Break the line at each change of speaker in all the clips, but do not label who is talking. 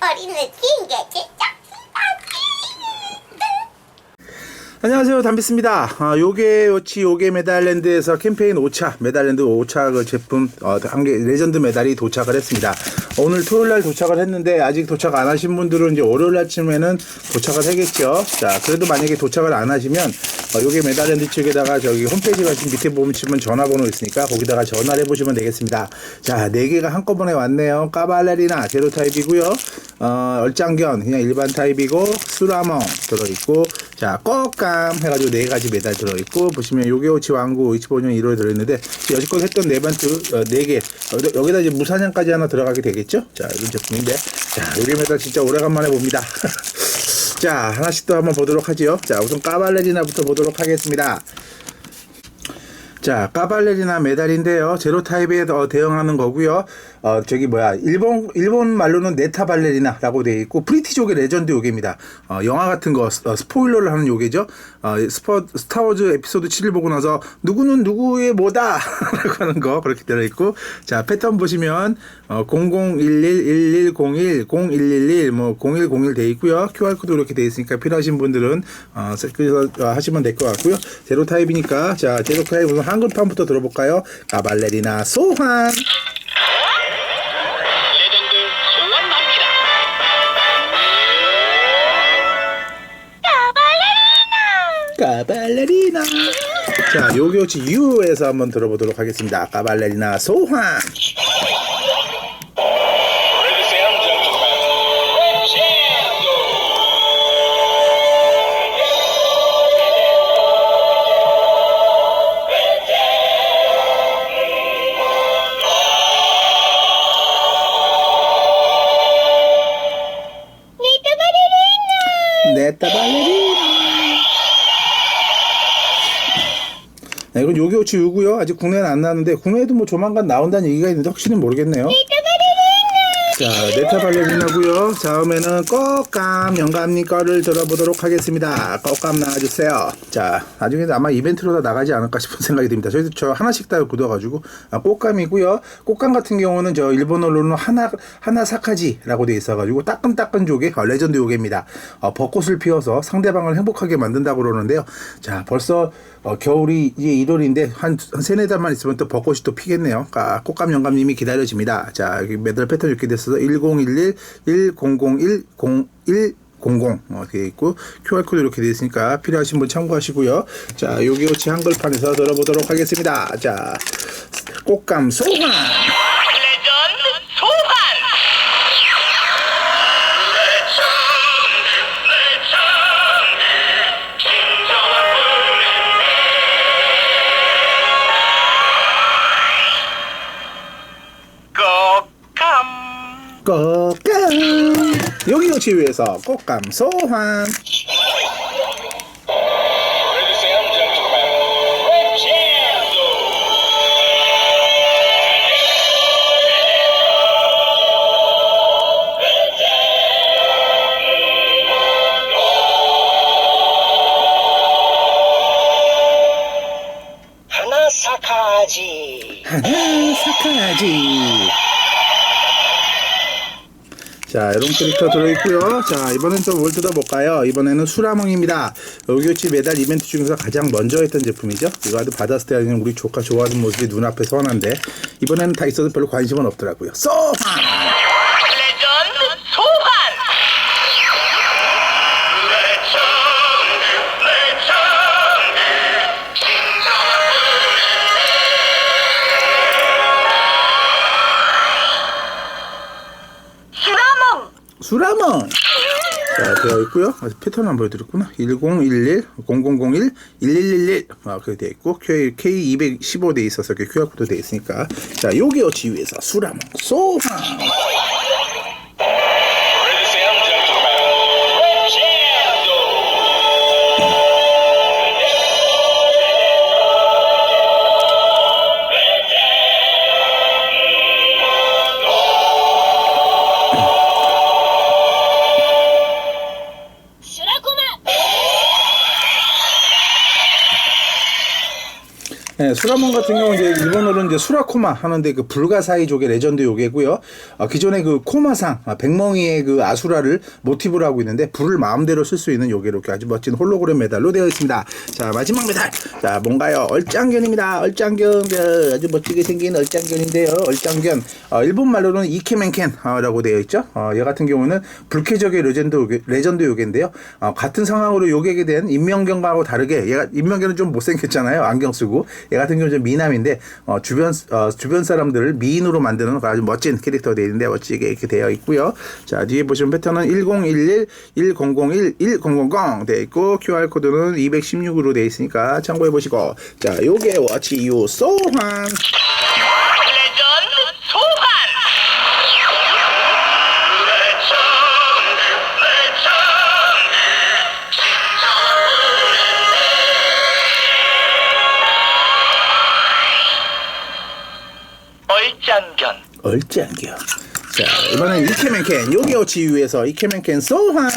긴게진
안녕하세요 담비스입니다. 아, 요게 요치 요게 메달랜드에서 캠페인 5차 메달랜드 5차 그 제품 어, 한개 레전드 메달이 도착을 했습니다. 어, 오늘 토요일 날 도착을 했는데 아직 도착 안 하신 분들은 이제 월요일 날쯤에는 도착을 하겠죠. 자 그래도 만약에 도착을 안 하시면 어, 요게 메달랜드 측에다가 저기 홈페이지 가신 밑에 보면 치면 전화번호 있으니까 거기다가 전화를 해보시면 되겠습니다. 자네 개가 한꺼번에 왔네요. 까발레리나 제로 타입이고요. 어, 얼짱견 그냥 일반 타입이고 수라멍 들어있고 자 꺽감 해가지고 네 가지 메달 들어있고 보시면 요게오치 왕구 25년 1호에 들어있는데 여지껏 했던 네 번트 어, 네 개 여기다 이제 무사냥까지 하나 들어가게 되겠죠? 자 이런 제품인데. 자 요게 메달 진짜 오래간만에 봅니다. 자 하나씩 또 한번 보도록 하지요. 자 우선 까발레리나부터 보도록 하겠습니다 자, 까발레리나 메달인데요. 제로 타입에 어, 대응하는 거고요. 어, 저기 뭐야, 일본 일본 말로는 네타 발레리나라고 되어 있고 브리티족의 레전드 요괴입니다. 어, 영화 같은 거 어, 스포일러를 하는 요괴죠. 어, 스포 스타워즈 에피소드 7을 보고 나서 누구는 누구의 뭐다 라고 하는 거 그렇게 되어 있고 자, 패턴 보시면 어, 0011 1101 0111 뭐 0101 돼 있고요. QR 코드 이렇게 돼 있으니까 필요하신 분들은 어, 그래서 어, 하시면 될 것 같고요. 제로 타입이니까 자, 제로 타입 우선 한글판부터 들어볼까요? 까발레리나 소환. 까발레리나. 자, 요교치 U에서 한번 들어보도록 하겠습니다. 까발레리나 소환.
Ladies and gentlemen, Crescendo.
네타 발레리나. 이건 요교치 U고요. 아직 국내는 안 나왔는데 국내에도 뭐 조만간 나온다는 얘기가 있는데 확실히 모르겠네요. 자, 네타 발레리나고요. 다음에는 꺽감 영감님 거를 들어보도록 하겠습니다. 꺽감 나와주세요. 자, 나중에 아마 이벤트로 다 나가지 않을까 싶은 생각이 듭니다. 저희도 저 하나씩 다 굳어가지고 아, 꽃감이고요. 꽃감 같은 경우는 저 일본어로는 하나 하나 사카지라고 돼 있어가지고 따끈따끈 조개 어, 레전드 요괴입니다. 어, 벚꽃을 피워서 상대방을 행복하게 만든다고 그러는데요. 자, 벌써 어, 겨울이 이제 1월인데 한, 한 세네 달만 있으면 또 벚꽃이 또 피겠네요. 아, 꽃감 영감님이 기다려집니다. 자, 여기 메달 패턴 이렇게 됐어 서 1011 1001 01 00 어, 되어 있고 QR코드 이렇게 되어 있으니까 필요하신 분 참고하시고요. 자, 요기오치 한글판에서 들어보도록 하겠습니다. 자, 꽃감 소환!
꽃감.
꽃감! 요기오치 위에서 꽃감 소환!
하나 사카지.
하나 사카야지. 자, 이런 캐릭터 들어있고요. 자, 이번엔 또 뭘 뜯어볼까요? 이번에는 수라몽입니다. 요기요치 메달 이벤트 중에서 가장 먼저 했던 제품이죠. 이거 아주 받았을 때 그냥 우리 조카 좋아하는 모습이 눈앞에 선한데 이번에는 다 있어도 별로 관심은 없더라고요. 소환!
수라몽!
자, 되어 있고요. 아, 패턴 한번 보여드렸구나. 1011, 0001, 1111. 아, 그렇게 되어 있고, K215 돼 있어서 이렇게 QR코드 돼 있으니까. 자, 요기요치 위에서 수라몽 소환! 수라몬 같은 경우 이제 일본어로는 이제 수라코마 하는데 그 불가사의족의 레전드 요괴고요. 아, 기존의 그 코마상 아, 백멍이의 그 아수라를 모티브로 하고 있는데 불을 마음대로 쓸 수 있는 요괴로 이렇게 아주 멋진 홀로그램 메달로 되어 있습니다. 자 마지막 메달. 자 뭔가요? 얼짱견입니다. 얼짱견 그 아주 멋지게 생긴 얼짱견인데요. 얼짱견 어, 일본 말로는 이케멘켄라고 되어 있죠. 어, 얘 같은 경우는 불쾌적의 레전드 요괴, 레전드 요괴인데요. 어, 같은 상황으로 요괴게 된 인명견과하고 다르게 얘가 인명견은 좀 못생겼잖아요. 안경 쓰고 얘 같은 경우는 좀 미남인데 어, 주변 어, 주변 사람들을 미인으로 만드는 아주 멋진 캐릭터가 되어 있는데 멋지게 이렇게 되어 있고요. 자 뒤에 보시면 패턴은 1011 1001 1000 되어 있고 QR 코드는 216으로 되어 있으니까 참고해 보시고. 자 요게 워치 유 소환
얼짱견.
얼짱겨. 자 이번엔 이케맨캔. 요게 워치 유에서 이케맨캔 소환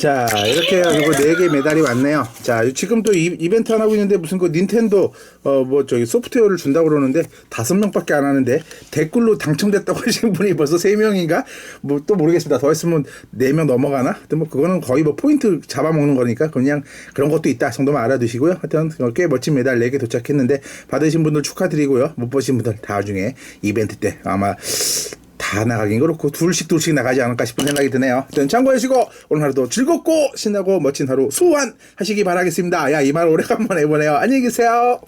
자 이렇게 해가지고 4개 메달이 왔네요. 자 지금 또 이, 이벤트 하나 하고 있는데 무슨 그 닌텐도 어 뭐 저기 소프트웨어를 준다고 그러는데 다섯 명밖에 안 하는데 댓글로 당첨됐다고 하신 분이 벌써 3명인가? 뭐 또 모르겠습니다. 더 했으면 4명 넘어가나? 하여튼 뭐 그거는 거의 뭐 포인트 잡아먹는 거니까 그냥 그런 것도 있다 정도만 알아두시고요. 하여튼 꽤 멋진 메달 4개 도착했는데 받으신 분들 축하드리고요. 못 보신 분들 나중에 이벤트 때 아마 다 나가긴 그렇고 둘씩 둘씩 나가지 않을까 싶은 생각이 드네요. 일단 참고해주시고 오늘 하루도 즐겁고 신나고 멋진 하루 수완하시기 바라겠습니다. 야 이 말 오래간만에 해보네요. 안녕히 계세요.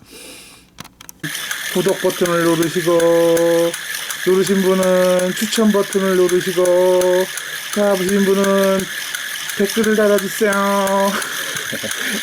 구독 버튼을 누르시고 누르신 분은 추천 버튼을 누르시고 다 보신 분은 댓글을 달아주세요.